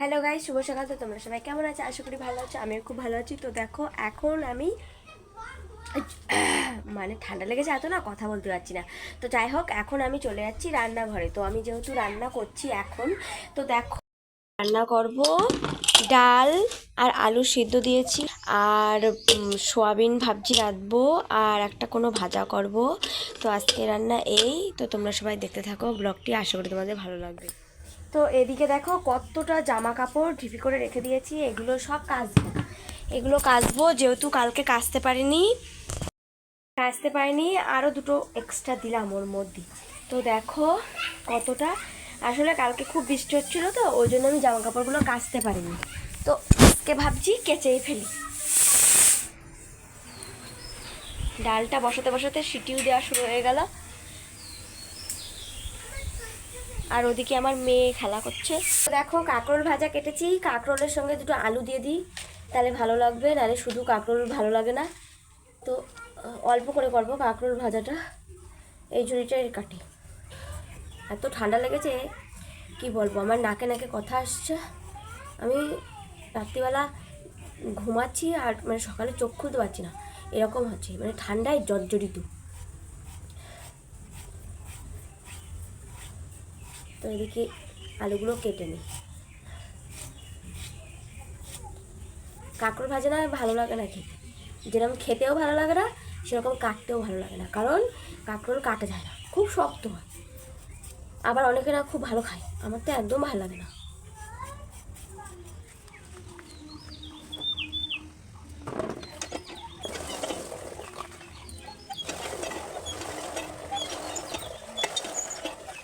Hello guy শুভ সকাল। তো তোমরা সবাই কেমন আছো? আশা করি ভালো আছো, আমিও খুব ভালো আছি। তো দেখো, এখন আমি মানে ঠান্ডা লেগেছে এত না, কথা বলতে পারছি না। তো যাই হোক, এখন আমি চলে যাচ্ছি রান্নাঘরে। তো আমি যেহেতু রান্না করছি এখন, তো দেখো, রান্না করব ডাল আর আলু সিদ্ধ দিয়েছি, আর সোয়াবিন ভাবছি রাঁধবো, আর একটা কোনো ভাজা করব। তো আজকে রান্না এই। তো তোমরা সবাই দেখতে থাকো, ব্লগটি আশা করি তোমাদের ভালো লাগবে। তো এদিকে দেখো কতটা জামা কাপড় ঢিপি করে রেখে দিয়েছি, এগুলো সব কাচবো। এগুলো কাচবো, যেহেতু কালকে কাচতে পারিনি কাচতে পারিনি আরও দুটো এক্সট্রা দিলাম ওর মধ্যে। তো দেখো কতটা, আসলে কালকে খুব বৃষ্টি হচ্ছিল তো, ওই জন্য আমি জামা কাপড়গুলো কাচতে পারিনি। তো আজকে ভাবছি কেচেই ফেলি। ডালটা বসাতে বসাতে সিটিও দেওয়া শুরু হয়ে গেল। আর ওদিকে আমার মেয়ে খেলা করছে। দেখো কাঁকরোল ভাজা কেটেছি। কাঁকরোলের সঙ্গে দুটো আলু দিয়ে দিই। তাহলে ভালো লাগবে, নাহলে শুধু কাঁকরোল ভালো লাগে না। তো, অল্প করে করব কাঁকরোল ভাজাটা। এই ঝুড়িটাই কাটি। এত ঠান্ডা লেগেছে, কি বলব? আমার নাকে নাকে কথা আসছে। আমি রাত্রিবেলা ঘুমাচ্ছি আর মানে সকালে চোখ খুলতে পারছি না। এরকম হচ্ছে মানে ঠান্ডায় জর্জরিত। তো এদিকে আলুগুলো কেটে নিই। কাঁকড় ভাজা না ভালো লাগে না খেতে। যেরকম খেতেও ভালো লাগে না, সেরকম কাটতেও ভালো লাগে না। কারণ কাঁকরোল কাটা যায় না, খুব শক্ত হয়। আবার অনেকেরা খুব ভালো খায়, আমার তো একদম ভালো লাগে না।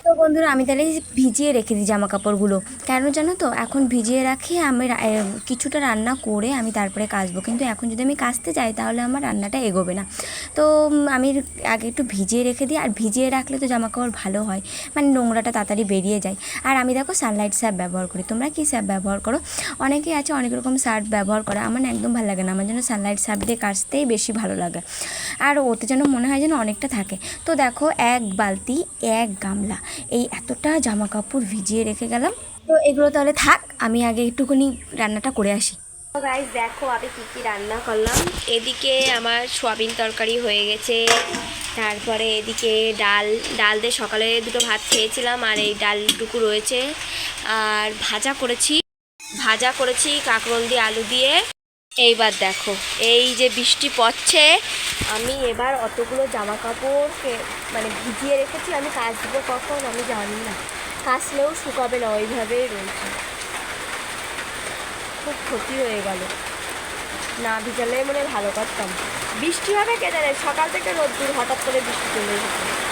তো বন্ধুরা, আমি তাহলে ভিজিয়ে রেখে দিই জামা কাপড়গুলো কেন জানো তো? এখন ভিজিয়ে রাখি, আমি কিছুটা রান্না করে আমি তারপরে কাচবো। কিন্তু এখন যদি আমি কাচতে যাই, তাহলে আমার রান্নাটা এগোবে না। তো আমি আগে একটু ভিজিয়ে রেখে দিই, আর ভিজিয়ে রাখলে তো জামা কাপড় ভালো হয়। মানে নোংরাটা তাড়াতাড়ি বেরিয়ে যায়। আর আমি দেখো সানলাইট স্যাপ ব্যবহার করি। তোমরা কি স্যাপ ব্যবহার করো? অনেকেই আছে অনেক রকম সার্ফ ব্যবহার করে। আমার একদম ভালো লাগে না। আমার জন্য সানলাইট সার্ফ দিয়ে কাচতেই বেশি ভালো লাগে। আর ওতে যেন মনে হয় যেন অনেকটা থাকে। তো দেখো, এক বালতি, এক গামলা। এই এতটা জামা কাপড় ভিজিয়ে রেখে গেলাম। তো এগুলো তাহলে থাক, আমি আগে একটুখানি রান্নাটা করে আসি। গাইজ দেখো আমি কী কী রান্না করলাম। এদিকে আমার সোয়াবিন তরকারি হয়ে গেছে। তারপরে এদিকে ডাল ডাল দিয়ে সকালে দুটো ভাত খেয়েছিলাম, আর এই ডালটুকু রয়েছে। আর ভাজা করেছি ভাজা করেছি কাঁকরোল দিয়ে আলু দিয়ে। এইবার দেখো, এই যে বৃষ্টি পড়ছে, আমি এবার অতগুলো জামা কাপড়কে মানে ভিজিয়ে রেখেছি, আমি কাচবো কখন আমি জানি না। কাচলেও শুকাবে না, ওইভাবেই রয়েছে। খুব ক্ষতি হয়ে গেল। না ভিজালে মানে ভালো করতাম। বৃষ্টি হবে কে জানে, সকাল থেকে রোদ্দুর হঠাৎ করে বৃষ্টি চলে এসেছে।